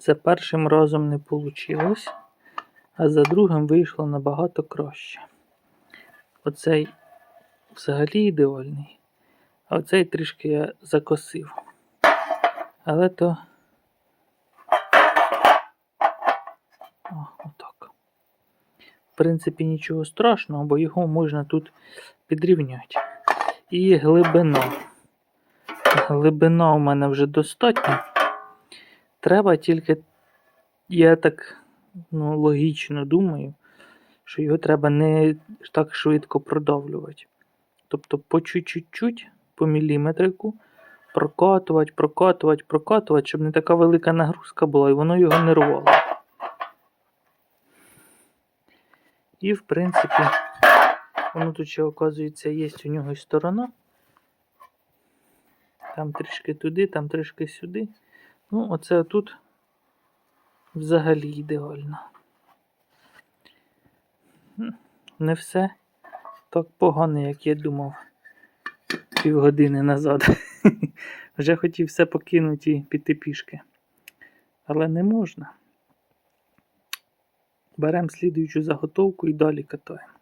За першим разом не вийшло, а за другим вийшло набагато краще. Оцей взагалі ідеальний, а оцей трішки я закосив. Але то. Отак. В принципі, нічого страшного, бо його можна тут підрівняти. І глибина. Глибина у мене вже достатньо. Треба тільки, я так ну, логічно думаю, що його треба не так швидко продавлювати. Тобто по чуть-чуть, по міліметрику, прокатувати, прокатувати, прокатувати, щоб не така велика нагрузка була, і воно його не рвало. І, в принципі, воно тут ще, оказується, є у нього і сторона. Там трішки туди, там трішки сюди. Ну, оце тут взагалі ідеально. Не все так погано, як я думав півгодини назад. Вже хотів все покинути і піти пішки. Але не можна. Беремо слідуючу заготовку і далі катаємо.